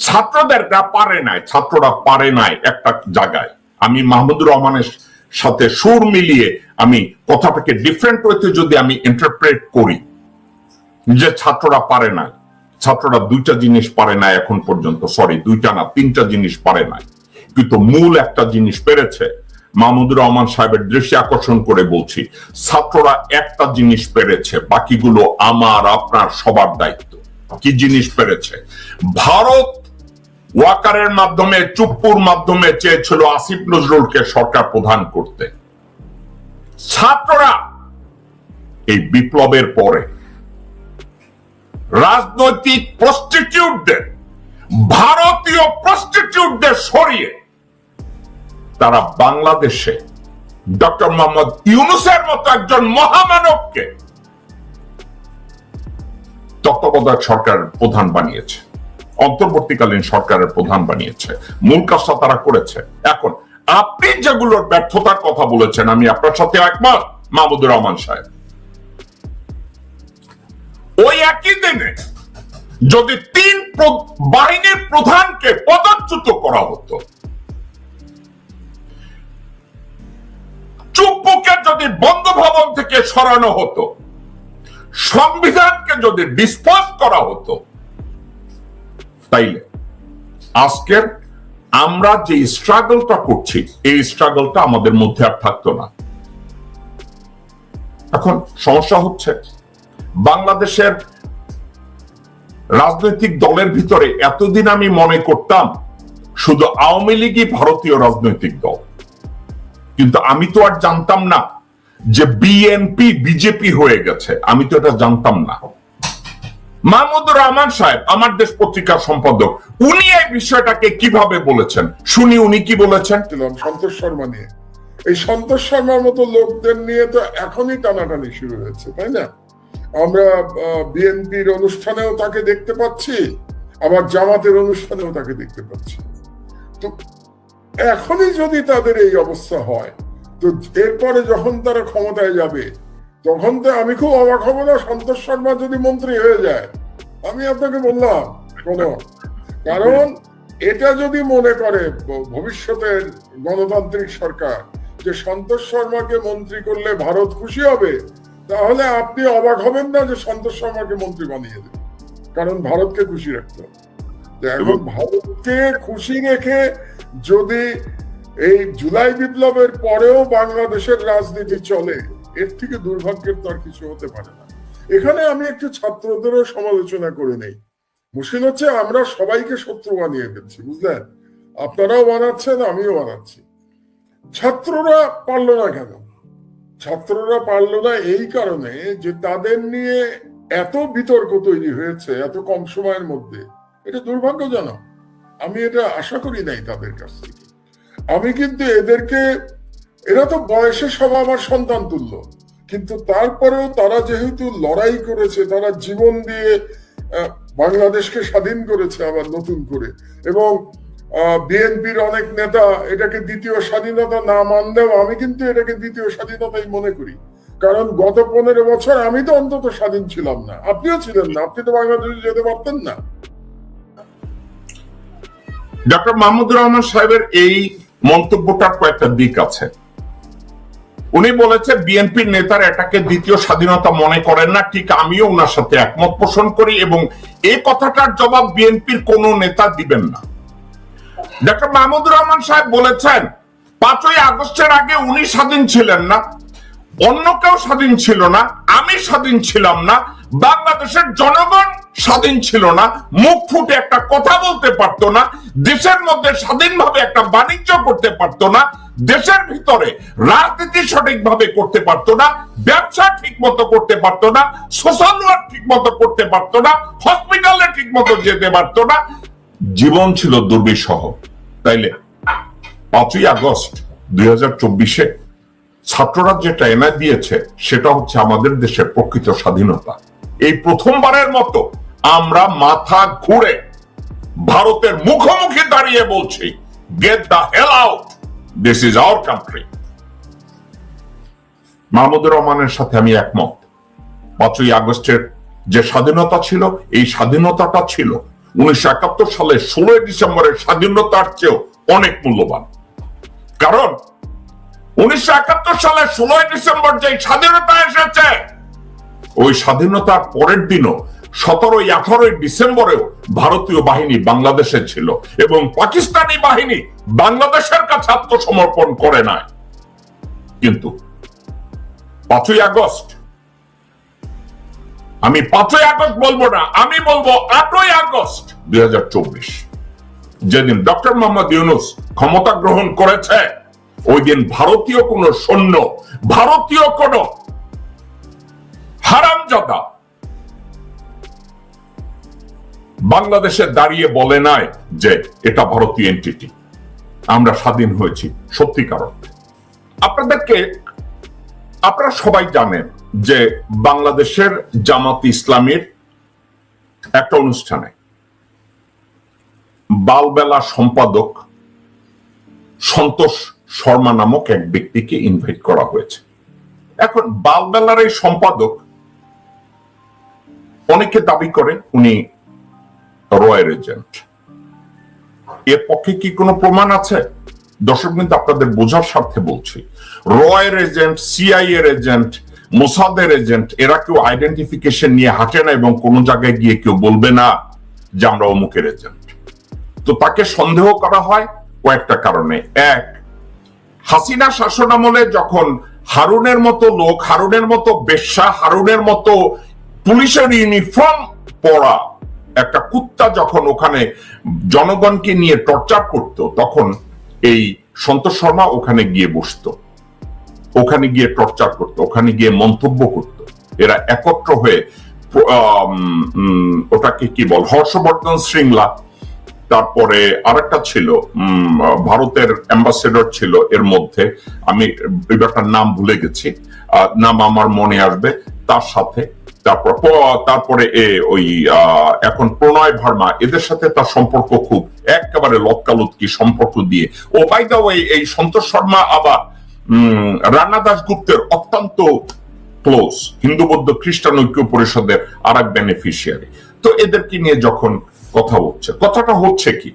ছাত্রদেরটা পারে নাই, ছাত্ররা পারে নাই একটা জায়গায়। আমি মাহমুদুর রহমানের সাথে সুর মিলিয়ে আমি কথাটাকে ডিফারেন্ট ওয়েতে যদি আমি ইন্টারপ্রেট করি, যে ছাত্ররা পারে নাই, ছাত্ররা দুইটা জিনিস পারে না এখন পর্যন্ত সরি দুইটা না, তিনটা জিনিস পারে নাই। কিন্তু মূল একটা জিনিস পেরেছে, মাহমুদুর রহমান সাহেবের দৃষ্টি আকর্ষণ করে বলছি, ছাত্ররা একটা জিনিস পেরেছে, বাকিগুলো আমার, আপনার, সবার দায়িত্ব। কি জিনিস পেরেছে? ভারত ওয়াকারের মাধ্যমে, চুপ্পুর মাধ্যমে চেয়েছিল আসিফ নজরুলকে সরকার প্রধান করতে। ছাত্ররা এই বিপ্লবের পরে রাজনৈতিক প্রস্টিটিউটদের ভারতীয় প্রস্টিটিউটদের সরিয়ে তারা বাংলাদেশে ডক্টর মোহাম্মদ ইউনুসের মতো একজন মহামানবকে তত্ত্বাবধায়ক সরকার প্রধান বানিয়েছে। অন্তর্বর্তীকালীন সরকারের প্রধান বানিয়েছে। মূল কাজটা তারা করেছে। এখন, আপনি যেগুলোর ব্যর্থতার কথা বলেছেন, আমি আপনার সাথে একমত, মাহমুদুর রহমান সাহেব। ওই একই দিনে যদি তিন বাহিনীর প্রধানকে পদচ্যুত করা হতো চুপ্পুকে যদি বন্ধ ভবন থেকে সরানো হতো, সংবিধানকে যদি ডিসপোজ করা হতো তাইলে আজকের আমরা যে স্ট্রাগলটা করছি, এই স্ট্রাগলটা আমাদের মধ্যে আর থাকতো না। এখন সমস্যা হচ্ছে, বাংলাদেশের রাজনৈতিক দলের ভিতরে এতদিন আমি মনে করতাম শুধু আওয়ামী লীগই ভারতীয় রাজনৈতিক দল। কিন্তু আমি তো আর জানতাম না যে বিএনপি, বিজেপি হয়ে গেছে। আমি তো এটা জানতাম না। মাহমুদুর রহমান সাহেব, আমার দেশ পত্রিকার সম্পাদক, উনি এই বিষয়টাকে কীভাবে বলেছেন? শুনি উনি কি বলেছেন? সন্তোষ শর্মা নিয়ে। এই সন্তোষ শর্মার মতো লোকদের নিয়ে তো এখনই টানাটানি শুরু হয়েছে, তাই না? আমরা বিএনপির অনুষ্ঠানেও তাকে দেখতে পাচ্ছি, আবার জামাতের অনুষ্ঠানেও তাকে দেখতে পাচ্ছি। তো এখনই যদি তাদের এই অবস্থা হয়, তো এরপরে যখন তারা ক্ষমতায় যাবে তখন তো আমি খুব অবাক হব না সন্তোষ শর্মা যদি মন্ত্রী হয়ে যায়। আমি আপনাকে বললাম কোনো কারণ এটা যদি মনে করে ভবিষ্যতের গণতান্ত্রিক সরকার যে সন্তোষ শর্মাকে মন্ত্রী করলে ভারত খুশি হবে তাহলে আপনি অবাক হবেন না যে সন্তোষ শর্মাকে মন্ত্রী বানিয়ে দেবে। কারণ ভারতকে খুশি রাখতে হবে। এখন ভারতকে খুশি রেখে যদি এই জুলাই বিপ্লবের পরেও বাংলাদেশের রাজনীতি চলে এর থেকে দুর্ভাগ্যের তো আর কিছু হতে পারে না। এখানে আমি একটু ছাত্রদেরও সমালোচনা করে নেই। মুশকিল হচ্ছে আমরা সবাইকে শত্রু বানিয়ে ফেলছি, বুঝলেন? আপনারাও বানাচ্ছেন, আমিও বানাচ্ছি। ছাত্ররা পারল না কেন? ছাত্ররা পারল না এই কারণে যে তাদের নিয়ে এত বিতর্ক তৈরি হয়েছে, এত কম সময়ের মধ্যে। এটা দুর্ভাগ্যজনক। আমি এটা আশা করি নাই তাদের কাছ থেকে। আমি কিন্তু এদেরকে এরা তো বয়সে সব আমার সন্তান তুল্য। কিন্তু তারপরেও তারা যেহেতু লড়াই করেছে, তারা জীবন দিয়ে বাংলাদেশকে স্বাধীন করেছে আবার নতুন করে। এবং বিএনপির অনেক নেতা এটাকে দ্বিতীয় স্বাধীনতা না মানলেও আমি কিন্তু এটাকে দ্বিতীয় স্বাধীনতাই মনে করি। কারণ গত পনেরো বছর আমি তো অন্তত স্বাধীন ছিলাম না। আপনিও ছিলেন না, আপনি তো বাংলাদেশে যেতে পারতেন না। ডক্টর মাহমুদুর রহমান সাহেবের এই মন্তব্যটার কয়েকটা দিক আছে। উনি বলেছে, বিএনপির নেতারা এটাকে দ্বিতীয় স্বাধীনতা মনে করেন না। ঠিক আমিও ওনার সাথে একমত পোষণ করি এবং এই কথাটার জবাব বিএনপির কোন নেতা দিবেন না। ডক্টর মাহমুদুর রহমান সাহেব বলেছেন, পাঁচই আগস্টের আগে উনি স্বাধীন ছিলেন না, অন্য কেউ স্বাধীন ছিল না, আমি স্বাধীন ছিলাম না, বাংলাদেশের জনগণ স্বাধীন ছিল না, মুখ ফুটে একটা কথা বলতে পারতো না, দেশের মধ্যে স্বাধীনভাবে একটা বাণিজ্য করতে পারতো না দেশের ভিতরে রাজনীতি সঠিকভাবে করতে পারতো না, ব্যবসা ঠিক মতো করতে পারতো না সোশ্যাল ওয়ার্ক ঠিক মতো করতে পারতো না হসপিটালে ঠিক মতো যেতে পারতো না। জীবন ছিল দুর্বিষহ। তাইলে পাঁচই আগস্ট দুই হাজার চব্বিশে ছাত্ররা যেটা এনে দিয়েছে, সেটা হচ্ছে আমাদের দেশের প্রকৃত স্বাধীনতা। এই প্রথমবারের মতো আমরা মাথা ঘুরে ভারতের মুখোমুখি দাঁড়িয়ে বলছি get the hell out this is our country Mahmudur রহমানের সাথে আমি একমত। পাঁচই আগস্টের যে স্বাধীনতা ছিল, এই স্বাধীনতাটা ছিল উনিশশো একাত্তর সালের ষোলোই ডিসেম্বরের স্বাধীনতার চেয়েও অনেক মূল্যবান। কারণ উনিশশো একাত্তর সালের ষোলোই ডিসেম্বর যে স্বাধীনতা এসেছে, ওই স্বাধীনতার পরের দিনও সতেরোই আঠারোই ডিসেম্বরেও ভারতীয় বাহিনী বাংলাদেশে ছিল এবং পাকিস্তানি বাহিনী বাংলাদেশের কাছে আত্মসমর্পণ করে নাই। কিন্তু পাঁচই আগস্ট, আমি পাঁচই আগস্ট বলব না, আমি বলব আটই আগস্ট দুই হাজার চব্বিশ। যেদিন ডক্টর মোহাম্মদ ইউনুস ক্ষমতা গ্রহণ করেছে, ওই দিন ভারতীয় কোন সৈন্য, ভারতীয় কোন হারামজাদা বাংলাদেশে দাঁড়িয়ে বলে নাই যে এটা ভারতীয় এন্টিটি আমরা স্বাধীন হয়েছি সত্যিকার আপনাদেরকে, আপনারা সবাই জানেন যে বাংলাদেশের জামাত ইসলামীর একটা অনুষ্ঠানে বালবেলা সম্পাদক সন্তোষ শর্মা নামক এক ব্যক্তিকে ইনভাইট করা হয়েছে। এখন বালবেলার এই সম্পাদক অনেকে দাবি করে উনি রয়ের এজেন্ট এর পক্ষে কি কোনো প্রমাণ আছে? দর্শক কিন্তু আপনাদের বোঝার স্বার্থে বলছি। রয়ের এজেন্ট সিআই এর এজেন্ট মোসাদের এজেন্ট এরা কেউ আইডেন্টিফিকেশন নিয়ে হাঁটে না এবং কোন জায়গায় গিয়ে কেউ বলবে না যে আমরা অমুকের এজেন্ট তো তাকে সন্দেহ করা হয় কয়েকটা কারণে। এক, হাসিনা শাসন আমলে যখন হারুনের মতো লোক, হারুনের মতো বেশ্যা, হারুনের মতো পুলিশের ইউনিফর্ম পরা একটা কুত্তা যখন ওখানে জনগণকে নিয়ে টর্চার করত, তখন এই সন্তোষ শর্মা ওখানে গিয়ে বসতো। ওখানে গিয়ে টর্চার করত, ওখানে গিয়ে মন্তব্য করত। এরা একত্র হয়ে ওটাকে কি বল, হর্ষবর্ধন শৃঙ্গলা, তারপরে আরেকটা ছিল ভারতের অ্যাম্বাসেডর ছিল এর মধ্যে, আমি নাম ভুলে গেছি নাম আমার মনে আসবে, তার সাথে তারপর তারপরে ওই এখন প্রণয় ভার্মা, এদের সাথে তার সম্পর্ক খুব একেবারে লৎকালুৎকি সম্পর্ক দিয়ে। ও বাই দা ওয়ে এই সন্তোষ শর্মা আবার রানা দাসগুপ্তের অত্যন্ত ক্লোজ হিন্দু বৌদ্ধ খ্রিস্টান ঐক্য পরিষদের আর এক বেনিফিশিয়ারি তো এদেরকে নিয়ে যখন কথা হচ্ছে, কথাটা হচ্ছে কি,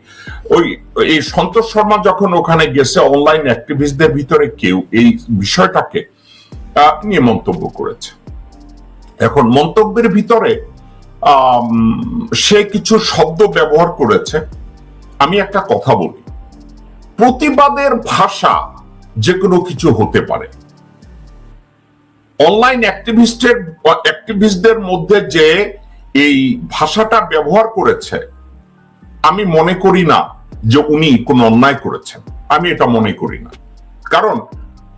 ওই, এই সন্তোষ শর্মা যখন ওখানে গেছে অনলাইন অ্যাক্টিভিস্টদের ভিতরে কেউ এই বিষয়টাকে নিয়ে মন্তব্য করেছে। এখন মন্তব্যের ভিতরে সে কিছু শব্দ ব্যবহার করেছে। আমি একটা কথা বলি। প্রতিবাদের ভাষা যে কোনো কিছু হতে পারে। অনলাইন অ্যাক্টিভিস্টের, অ্যাক্টিভিস্টদের মধ্যে যে এই ভাষাটা ব্যবহার করেছে, আমি মনে করি না যে উনি কোনো অন্যায় করেছেন। আমি এটা মনে করি না। কারণ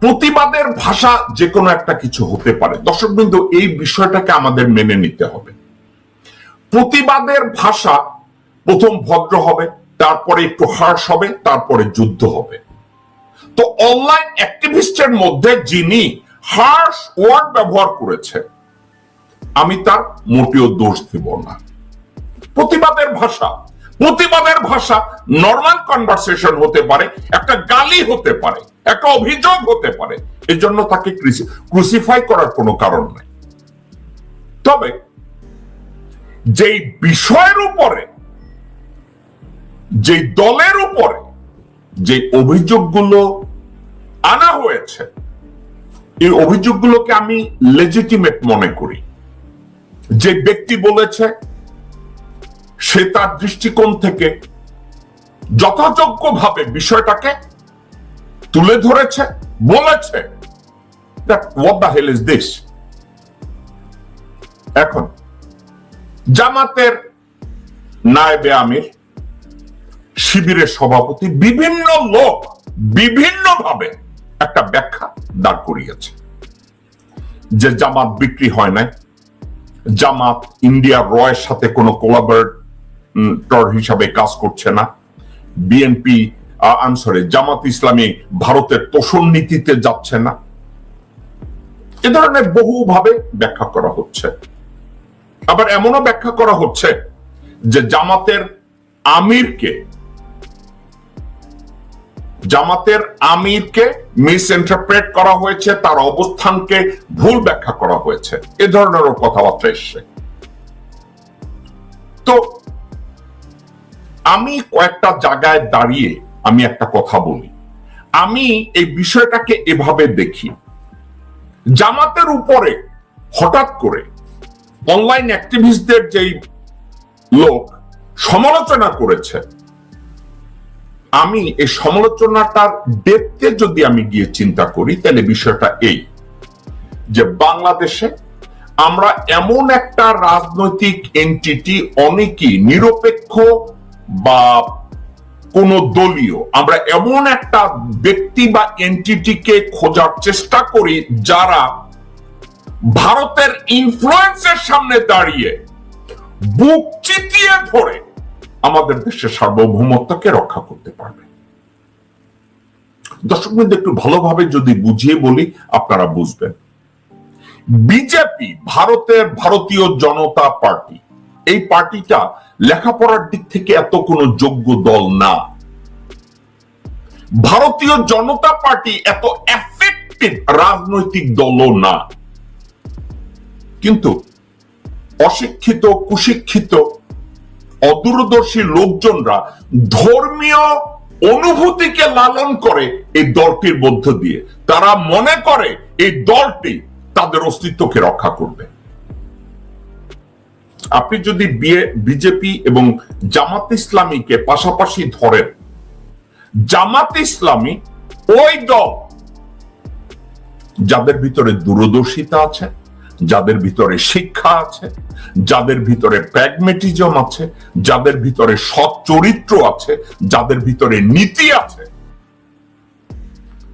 প্রতিবাদের ভাষা যে কোনো একটা কিছু হতে পারে। দর্শক বিন্দু এই বিষয়টাকে আমাদের মেনে নিতে হবে। প্রতিবাদের ভাষা প্রথম ভদ্র হবে, তারপরে একটু হার্শ হবে, তারপরে যুদ্ধ হবে। তো অনলাইন অ্যাক্টিভিস্টের মধ্যে যিনি হার্শ ওয়ার্ড ব্যবহার করেছে, আমি তার মোটেও দোষ দিব না। প্রতিবাদের ভাষা প্রতিবাদের ভাষা নর্মাল কনভারসেশন হতে পারে, একটা গালি হতে পারে। একটা অভিযোগ হতে পারে। এই জন্য তাকে ক্রুসিফাই করার কোনো কারণ নেই। তবে যেই বিষয়ের উপরে যে দলের উপরে যে অভিযোগগুলো আনা হয়েছে, এই অভিযোগগুলোকে আমি লেজিটিমেট মনে করি। যে ব্যক্তি বলেছে, সে তার দৃষ্টিকোণ থেকে যথাযোগ্যভাবে বিষয়টাকে তুলে ধরেছে, বলেছে। দিস এখন, জামাতের নায়েবে আমির, শিবিরের সভাপতি বিভিন্ন লোক বিভিন্নভাবে একটা ব্যাখ্যা দাঁড় করিয়েছে। যে জামাত বিক্রি হয় নাই, জামাত ইন্ডিয়া রয়ের সাথে কোনো কোলাবরেটর হিসাবে কাজ করছে না বিএনপি আনসরে জামাত ইসলামী ভারতের তোষণ নীতিতে যাচ্ছে না। এ ধরনের বহুভাবে ব্যাখ্যা করা হচ্ছে। আবার এমনও ব্যাখ্যা করা হচ্ছে যে জামাতের আমিরকে জামাতের আমিরকে মিস ইন্টারপ্রেট করা হয়েছে, তার অবস্থানকে ভুল ব্যাখ্যা করা হয়েছে। এ ধরনেরও কথাবার্তা এসছে। তো আমি কয়েকটা জায়গায় দাঁড়িয়ে আমি একটা কথা বলি। আমি এই বিষয়টাকে এভাবে দেখি। জামাতের উপরে হঠাৎ করে অনলাইন অ্যাক্টিভিস্টদের যেই লোক সমালোচনা করেছে, আমি এই সমালোচনাটার ডেপতে যদি আমি গিয়ে চিন্তা করি, তাহলে বিষয়টা এই যে বাংলাদেশে আমরা এমন একটা রাজনৈতিক এন্টিটি অনেকই নিরপেক্ষ বা কোন দলীয়। আমরা এমন একটা ব্যক্তি বা এন্টিটিকে খোঁজার চেষ্টা করি যারা ভারতের ইনফ্লুয়েন্সের সামনে দাঁড়িয়ে বুক চিতিয়ে ধরে আমাদের দেশের সার্বভৌমত্বকে রক্ষা করতে পারবে। দর্শক বিন্দু, একটু ভালোভাবে যদি বুঝিয়ে বলি, আপনারা বুঝবেন। বিজেপি, ভারতের ভারতীয় জনতা পার্টি এই পার্টিটা লেখাপড়ার দিক থেকে এত কোনো যোগ্য দল না। ভারতীয় জনতা পার্টি এত এফেক্টিভ রাজনৈতিক দলও না। কিন্তু অশিক্ষিত, কুশিক্ষিত, অদূরদর্শী লোকজনরা ধর্মীয় অনুভূতিকে লালন করে এই দলটির মধ্য দিয়ে। তারা মনে করে এই দলটি তাদের অস্তিত্বকে রক্ষা করবে। আপনি যদি বিজেপি এবং জামাত ইসলামীকে পাশাপাশি ধরেন, জামাত ইসলামী ওই দল যাদের ভিতরে দূরদর্শিতা আছে, যাদের ভিতরে শিক্ষা আছে, যাদের ভিতরে প্যাগমেটিজম আছে, যাদের ভিতরে সৎ চরিত্র আছে, যাদের ভিতরে নীতি আছে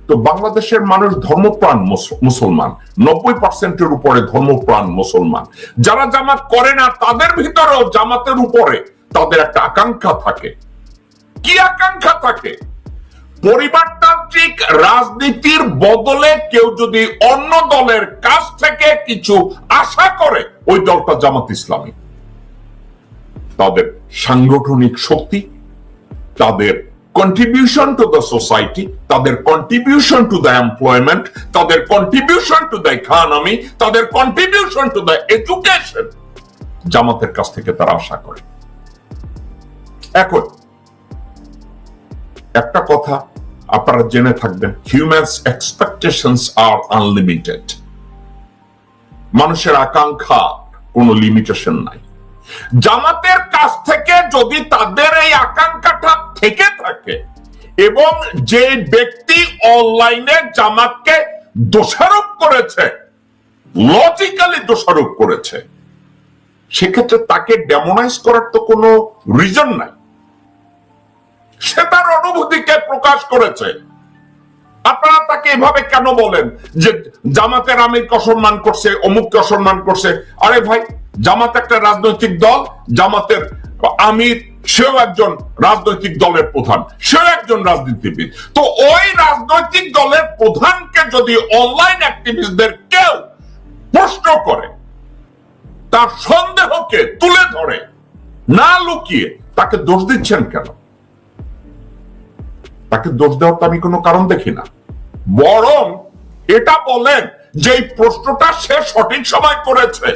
তো বাংলাদেশের মানুষ ধর্মপ্রাণ মুসলমান। নব্বই পার্সেন্টের উপরে ধর্মপ্রাণ মুসলমান। যারা জামাত করে না, তাদের ভিতরেও জামাতের উপরে তাদের একটা আকাঙ্ক্ষা থাকে। কি আকাঙ্ক্ষা থাকে? পরিবারতান্ত্রিক রাজনীতির বদলে কেউ যদি অন্য দলের কাছ থেকে কিছু আশা করে, ওই দলটা জামাত ইসলামী। তাদের সাংগঠনিক শক্তি, তাদের কন্ট্রিবিউশন টু দ্য সোসাইটি তাদের কন্ট্রিবিউশন টু দ্য এমপ্লয়মেন্ট তাদের কন্ট্রিবিউশন টু দ্য ইকোনমি তাদের কন্ট্রিবিউশন টু দ্য এডুকেশন জামাতের কাছ থেকে তারা আশা করে। এখন, একটা কথা আপনারা জেনে থাকবেন হিউম্যানস এক্সপেকটেশনস আর আনলিমিটেড মানুষের আকাঙ্ক্ষা, কোনো লিমিটেশন নাই। জামাতের কাছ থেকে যদি তাদের এই আকাঙ্ক্ষাটা থেকে থাকে। এবং যে ব্যক্তি অনলাইনে জামাতকে দোষারোপ করেছে লজিক্যালি দোষারোপ করেছে, সেক্ষেত্রে তাকে ডেমোনাইজ করার তো কোনো রিজন নাই। সে তার অনুভূতিকে প্রকাশ করেছে। আপনারা তাকে এভাবে কেন বলেন যে জামাতের আমিরকে অসম্মান করছে, অমুককে অসম্মান করছে? আরে ভাই, জামাত একটা রাজনৈতিক দল, জামাতের আমির সেও একজন রাজনৈতিক দলের প্রধান, সেও একজন রাজনীতিবিদ। তো ওই রাজনৈতিক দলের প্রধানকে যদি অনলাইন অ্যাক্টিভিস্টদের কেউ প্রশ্ন করে, তার সন্দেহকে তুলে ধরে, না লুকিয়ে, তাকে দোষ দিচ্ছেন কেন? তাকে দোষ দেওয়ার তো আমি কোনো কারণ দেখি না। বরং এটা বলেন যে প্রশ্নটা সে সঠিক সময় করেছে।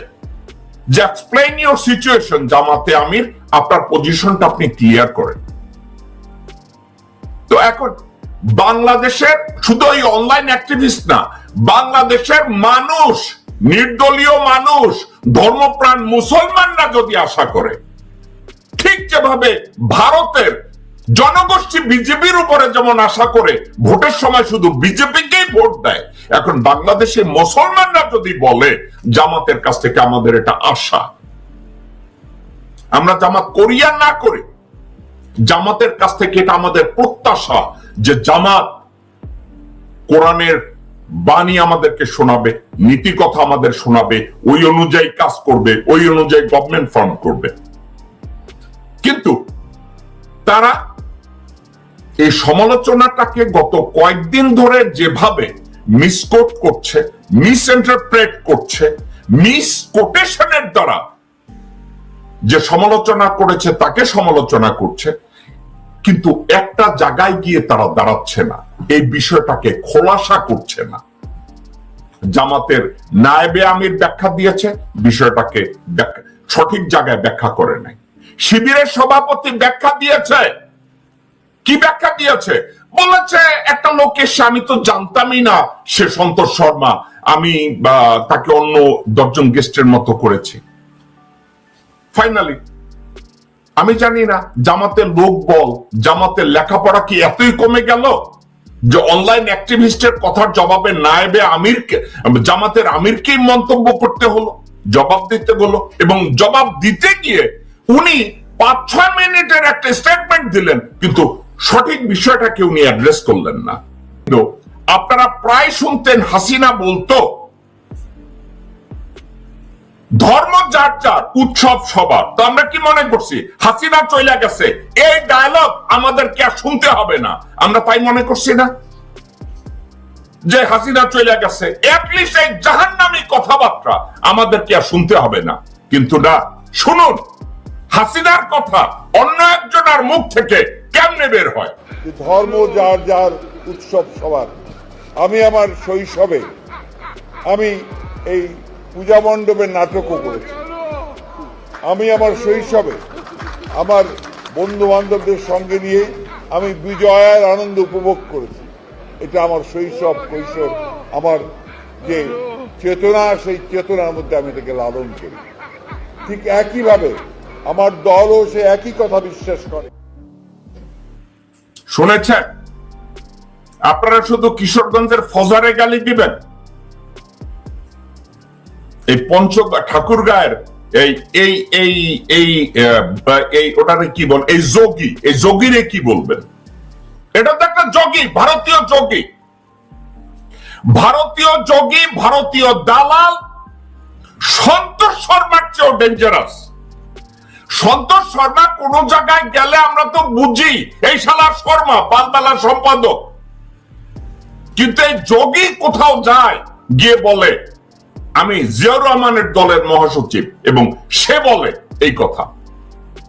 ইউর সিচুয়েশন জামাতে আমির, আপনার পজিশনটা আপনি ক্লিয়ার করেন। তো এখন, বাংলাদেশের শুধু অনলাইন অ্যাক্টিভিস্ট না, বাংলাদেশের মানুষ, নির্দলীয় মানুষ, ধর্মপ্রাণ মুসলমানরা যদি আশা করে, ঠিক যেভাবে ভারতের জনগোষ্ঠী বিজেপির উপরে যেমন আশা করে, ভোটের সময় শুধু বিজেপিকেই ভোট দেয় এখন বাংলাদেশে মুসলমানরা যদি বলে, জামাতের কাছ থেকে আমাদের এটা আশা। আমরা জামাত করিয়া না করি, জামাতের কাছ থেকে এটা আমাদের প্রত্যাশা যে জামাত কোরআনের বাণী আমাদেরকে শোনাবে নীতি কথা আমাদের শোনাবে, ওই অনুযায়ী কাজ করবে, ওই অনুযায়ী গভর্নমেন্ট ফর্ম করবে। কিন্তু তারা এই সমালোচনাটাকে গত কয়েকদিন ধরে যেভাবে মিসকোট করছে মিস ইন্টারপ্রেট করছে মিস কোটেশনের দ্বারা যে সমালোচনা করেছে তাকে সমালোচনা করছে, কিন্তু একটা জায়গায় গিয়ে তারা দাঁড়াচ্ছে না, এই বিষয়টাকে খোলাসা করছে না। জামাতের নায়েবে আমির ব্যাখ্যা দিয়েছে, বিষয়টাকে সঠিক জায়গায় ব্যাখ্যা করে নাই। শিবিরের সভাপতি ব্যাখ্যা দিয়েছে। কি ব্যাখ্যা দিয়েছে? বলেছে, একটা লোক এসে আমি তো জানতামই না, সে সন্তোষ শর্মা। আমি তাকে অন্য দশজন গেস্টের মতো করেছি। ফাইনালি আমি জানি না, জামাতের লোক বল, জামাতের লেখাপড়া কি এতই কমে গেল যে অনলাইন অ্যাক্টিভিস্টের কথার জবাবে নায়েবে আমিরকে, জামাতের আমিরকে মন্তব্য করতে হলো, জবাব দিতে হলো এবং জবাব দিতে গিয়ে উনি পাঁচ ছয় মিনিটের একটা স্টেটমেন্ট দিলেন, কিন্তু সঠিক বিষয়টাকে উনি অ্যাড্রেস করলেন না। কিন্তু আপনারা প্রায় শুনতেন হাসিনা বলতো, ধর্ম যার যার, উৎসব সবার। তো আমরা কি মনে করছি? হাসিনা চলে গেছে। এই ডায়লগ আমাদেরকে আর শুনতে হবে না। আমরা তাই মনে করছি না যে হাসিনা চলে গেছে। অ্যাটলিস্ট এই জাহান্নামী কথাবার্তা আমাদেরকে আর শুনতে হবে না। কিন্তু না, শুনুন। হাসিনার কথা অন্য একজনের মুখ থেকে কেমনে বের হয়? ধর্ম যার যার উৎসব সবার। আমি আমার শৈশবে আমি এই পূজা মণ্ডপের নাটকও করেছি। আমি আমার শৈশবে আমার বন্ধু বান্ধবদের সঙ্গে নিয়ে আমি বিজয়ার আনন্দ উপভোগ করেছি। এটা আমার শৈশব, কৈশোর, আমার যে চেতনা, সেই চেতনার মধ্যে আমি এটাকে লালন করি। ঠিক একইভাবে আমার দলও সে একই কথা বিশ্বাস করে। শুনেছেন? আপনারা শুধু কিশোরগঞ্জের ফজারে গালি দিবেন। এই পঞ্চ ঠাকুর গায়ের এই এই এই এই এই ওটারে কি বল, এই যোগী, এই যোগীরে কি বলবেন? এটা তো একটা যোগী, ভারতীয় যোগী। ভারতীয় যোগী, ভারতীয় দালাল, সন্তোষ শর্মার চেয়েও ডেঞ্জারাস সন্তোষ শর্মা কোন জায়গায় গেলে আমরা তো বুঝি, এই শালা শর্মা পালতালা সম্পাদক। কিন্তু এই যোগী কোথাও যায়, গিয়ে বলে, আমি জিয়াউর রহমানের দলের মহাসচিব এবং সে বলে এই কথা।